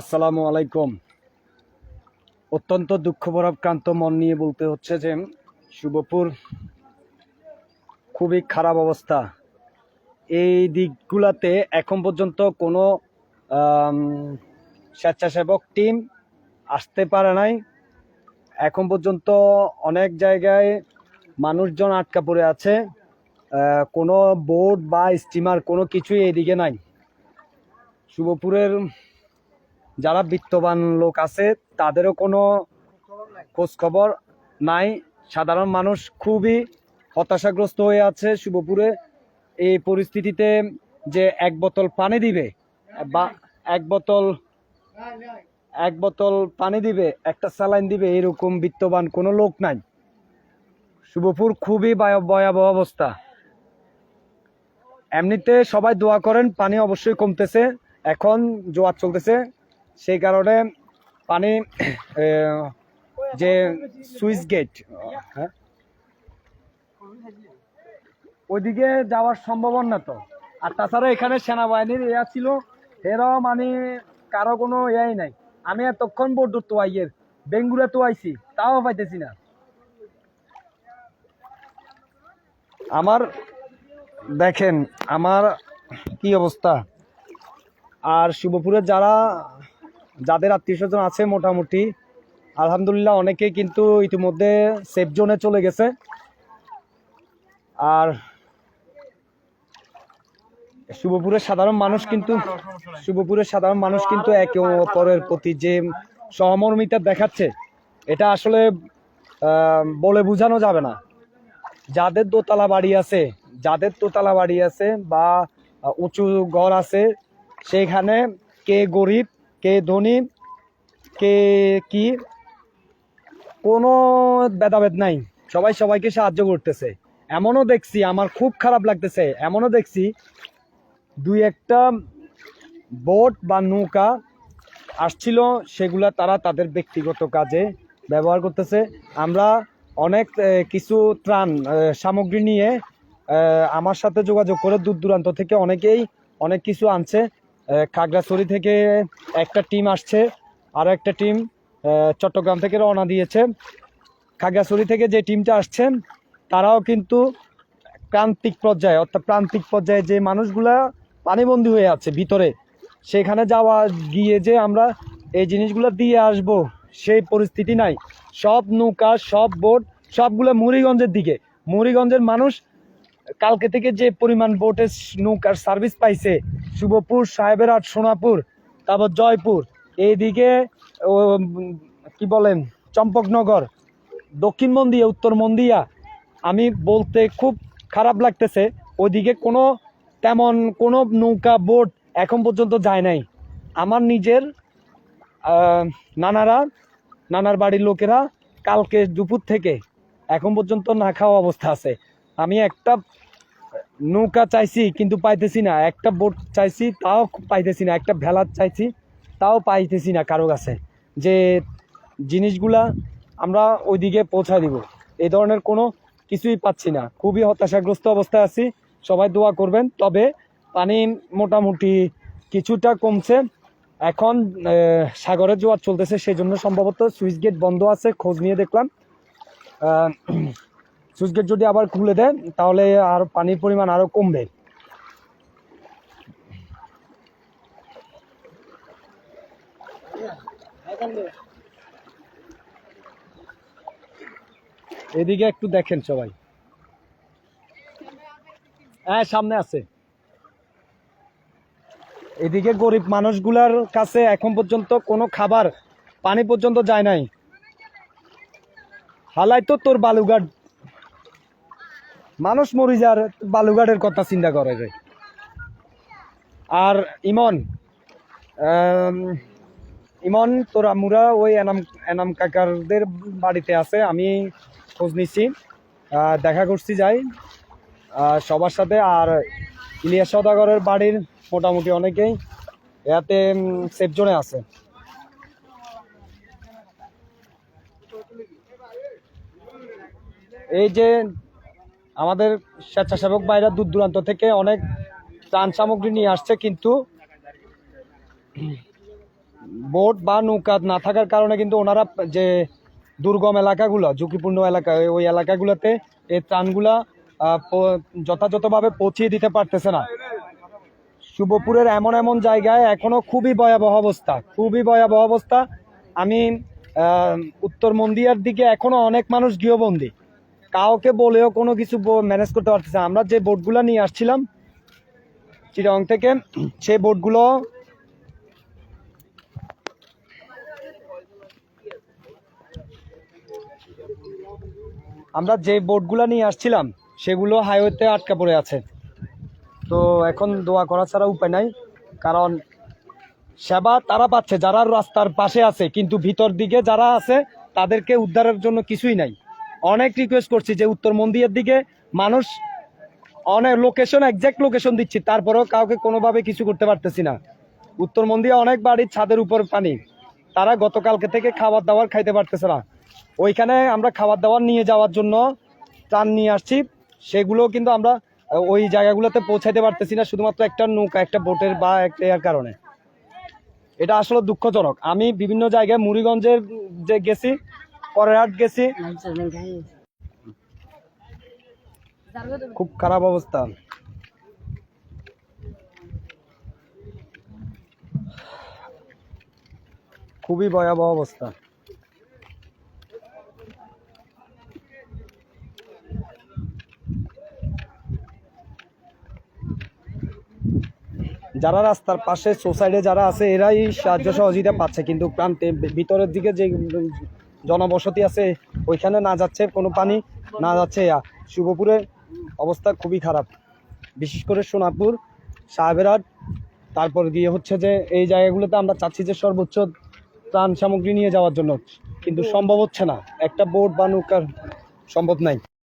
আসসালামু আলাইকুম। অত্যন্ত দুঃখপ্রাক্রান্ত মন নিয়ে বলতে হচ্ছে যে, শুভপুর খুবই খারাপ অবস্থা। এই দিকগুলাতে এখন পর্যন্ত কোনো স্বেচ্ছাসেবক টিম আসতে পারে নাই। এখন পর্যন্ত অনেক জায়গায় মানুষজন আটকা পড়ে আছে। কোনো বোট বা স্টিমার কোনো কিছুই এইদিকে নাই। শুভপুরের যারা বিত্তবান লোক আছে, তাদেরও কোনো খোঁজ খবর নাই। সাধারণ মানুষ খুবই হতাশাগ্রস্ত হয়ে আছে শুভপুরে। এই পরিস্থিতিতে যে এক বোতল পানি দিবে, বা এক বোতল এক বোতল পানি দিবে, একটা স্যালাইন দিবে, এরকম বিত্তবান কোনো লোক নাই। শুভপুর খুবই ভয়া- ভয়াবহ অবস্থা। এমনিতে সবাই দোয়া করেন, পানি অবশ্যই কমতেছে। এখন জোয়ার চলতেছে। সেই কারণে পানি যে সুইচ গেট হ্যাঁ? ওইদিকে যাওয়ার সম্ভাবনা তো। আর তাছাড়া এখানে সেনাবাহিনীর ইয়া ছিল, এরাও মানে কারও কোনো ইয়াই নাই। আমি এতক্ষণ বোর্ড তো আইয়ের বেঙ্গুরা তো আইছি তাও পাইতেছি না। আমার, দেখেন, আমার কি অবস্থা? আর শিবপুরে যারা যাদের আত্মীয় স্বজন আছে মোটামুটি, আলহামদুলিল্লাহ অনেকেই কিন্তু ইতিমধ্যে সেফ জোনে চলে গেছে। আর শুভপুরের সাধারণ মানুষ কিন্তু, শুভপুরের সাধারণ মানুষ কিন্তু একে অপরের প্রতি যে সহমর্মিতা দেখাচ্ছে, এটা আসলে বলে বোঝানো যাবে না। যাদের দোতলা বাড়ি আছে, যাদের দোতলা বাড়ি আছে বা উঁচু ঘর আছে, সেখানে কে গরিব কে ধনী, কে কি, কোনো ভেদাভেদ নাই। সবাই সবাইকে সাহায্য করতেছে। এমনও দেখছি, আমার খুব খারাপ লাগতেছে, এমনও দেখছি দুই একটা বোট বা নৌকা আসছিল, সেগুলা তারা তাদের ব্যক্তিগত কাজে ব্যবহার করতেছে। আমরা অনেক কিছু ত্রাণ সামগ্রী নিয়ে আমার সাথে যোগাযোগ করে দূর দূরান্ত থেকে অনেকেই অনেক কিছু আনছে। খাগড়াছড়ি থেকে একটা টিম আসছে, আর একটা টিম চট্টগ্রাম থেকে রওনা দিয়েছে। খাগড়াছড়ি থেকে যে টিমটা আসছেন তারাও কিন্তু প্রান্তিক পর্যায়ে, অর্থাৎ প্রান্তিক পর্যায়ে যে মানুষগুলা পানিবন্দী হয়ে আছে ভিতরে, সেখানে যাওয়া, গিয়ে যে আমরা এই জিনিসগুলো দিয়ে আসব, সেই পরিস্থিতি নাই। সব নৌকা, সব বোট, সবগুলো মুড়িগঞ্জের দিকে। মুড়িগঞ্জের মানুষ কালকে থেকে যে পরিমাণ বোটের নৌকার সার্ভিস পাইছে, শুভপুর, সাহেবেরহাট, সোনাপুর, তারপর জয়পুর, এইদিকে কি বলেন, চম্পকনগর, দক্ষিণ মন্দিয়া, উত্তর মন্দিয়া, আমি বলতে খুব খারাপ লাগতেছে, ওইদিকে কোনো তেমন কোনো নৌকা বোট এখন পর্যন্ত যায় নাই। আমার নিজের নানারা, নানার বাড়ির লোকেরা কালকে দুপুর থেকে এখন পর্যন্ত না খাওয়া অবস্থা আছে। আমি একটা নৌকা চাইছি, কিন্তু পাইতেছি না। একটা বোট চাইছি, তাও পাইতেছি না। একটা ভেলার চাইছি, তাও পাইতেছি না কারও কাছে। যে জিনিসগুলা আমরা ওইদিকে পৌঁছা দিব। এই ধরনের কোনো কিছুই পাচ্ছি না। খুবই হতাশাগ্রস্ত অবস্থায় আছি। সবাই দোয়া করবেন। তবে পানি মোটামুটি কিছুটা কমছে। এখন সাগরের জোয়ার চলতেছে সেই জন্য সম্ভবত সুইচ গেট বন্ধ আছে। খোঁজ নিয়ে দেখলাম। সুইচ গেট যদি আবার খুলে দেয়, তাহলে আর পানির পরিমাণ আরও কমবে। এদিকে একটু দেখেন সবাই। হ্যাঁ সামনে আছে। এদিকে গরিব মানুষগুলার কাছে এখন পর্যন্ত কোনো খাবার, পানি পর্যন্ত যায় নাই। হালাই তো তোর বালুঘাট মানুষ মরি যার বালুঘাটের কথা চিন্তা করে রে আর ইমন ইমন, তোর আমরা ওই এনাম এনাম কাকারদের বাড়িতে আছে, আমি খোঁজ নিচ্ছি দেখা করছি যাই সবার সাথে, আর ইলিয়াস সদাগরের বাড়ির মোটামুটি অনেকেই, এতে সেফ জোনে আছে। এই যে আমাদের স্বেচ্ছাসেবক বাইরা দূর দূরান্ত থেকে অনেক ত্রাণ সামগ্রী নিয়ে আসছে, কিন্তু বোট বা নৌকা না থাকার কারণে কিন্তু ওনারা যে দুর্গম এলাকাগুলো, ঝুঁকিপূর্ণ এলাকা, ওই এলাকাগুলোতে এই ত্রাণগুলা যথাযথভাবে পৌঁছিয়ে দিতে পারতেছে না। শুভপুরের এমন এমন জায়গায় এখনও খুবই ভয়াবহ অবস্থা, খুবই ভয়াবহ অবস্থা। আমি উত্তর মন্দিয়ার দিকে এখনও অনেক মানুষ গৃহবন্দী। কাউকে বলেও কোনো কিছু ম্যানেজ করতে পারতেছে। আমরা যে বোটগুলো নিয়ে আসছিলাম চিরং থেকে, সেই বোটগুলো আমরা যে বোটগুলো নিয়ে আসছিলাম, সেগুলো হাইওয়েতে আটকা পড়ে আছে তো এখন দোয়া করা ছাড়া উপায় নাই, কারণ সেবা তারা পাচ্ছে, যারা রাস্তার পাশে আছে, কিন্তু ভিতর দিকে যারা আছে, তাদেরকে উদ্ধারের জন্য কিছুই নাই অনেক রিকোয়েস্ট করছি যে উত্তর মন্দিরের দিকে মানুষ অনেক লোকেশন একজ্যাক্ট লোকেশন দিচ্ছি, তারপরেও কাউকে কোনোভাবে কিছু করতে পারতেছি না। উত্তর মন্দিরে অনেক বাড়ির ছাদের উপর পানি, তারা গতকালকে থেকে খাবার দাবার খাইতে পারতেছে না। ওইখানে আমরা খাবার দাবার নিয়ে যাওয়ার জন্য ত্রাণ নিয়ে আসছি সেগুলো কিন্তু আমরা ওই জায়গাগুলোতে পৌঁছাইতে পারতেছি না, শুধুমাত্র একটা নৌকা, একটা বোটের বা একটা কারণে। এটা আসলে দুঃখজনক। আমি বিভিন্ন জায়গায় মুড়িগঞ্জের যে গেছি পরেরহাট গেছি। খুব খারাপ অবস্থা। খুবই ভয়াবহ অবস্থা। যারা রাস্তার পাশে সোসাইডে যারা আছে, এরাই সাহায্য সহযোগিতা পাচ্ছে, কিন্তু প্রান্তে ভিতরের দিকে যে জনবসতি আছে, ওইখানে না যাচ্ছে কোনো পানি, না যাচ্ছে শুভপুরের অবস্থা খুবই খারাপ। বিশেষ করে সোনাপুর সাহেবেরহাট তারপর গিয়ে হচ্ছে যে এই জায়গাগুলোতে আমরা চাচ্ছি যে সর্বোচ্চ ত্রাণ সামগ্রী নিয়ে যাওয়ার জন্য। কিন্তু সম্ভব হচ্ছে না। একটা বোট বা নৌকার সম্ভব নাই।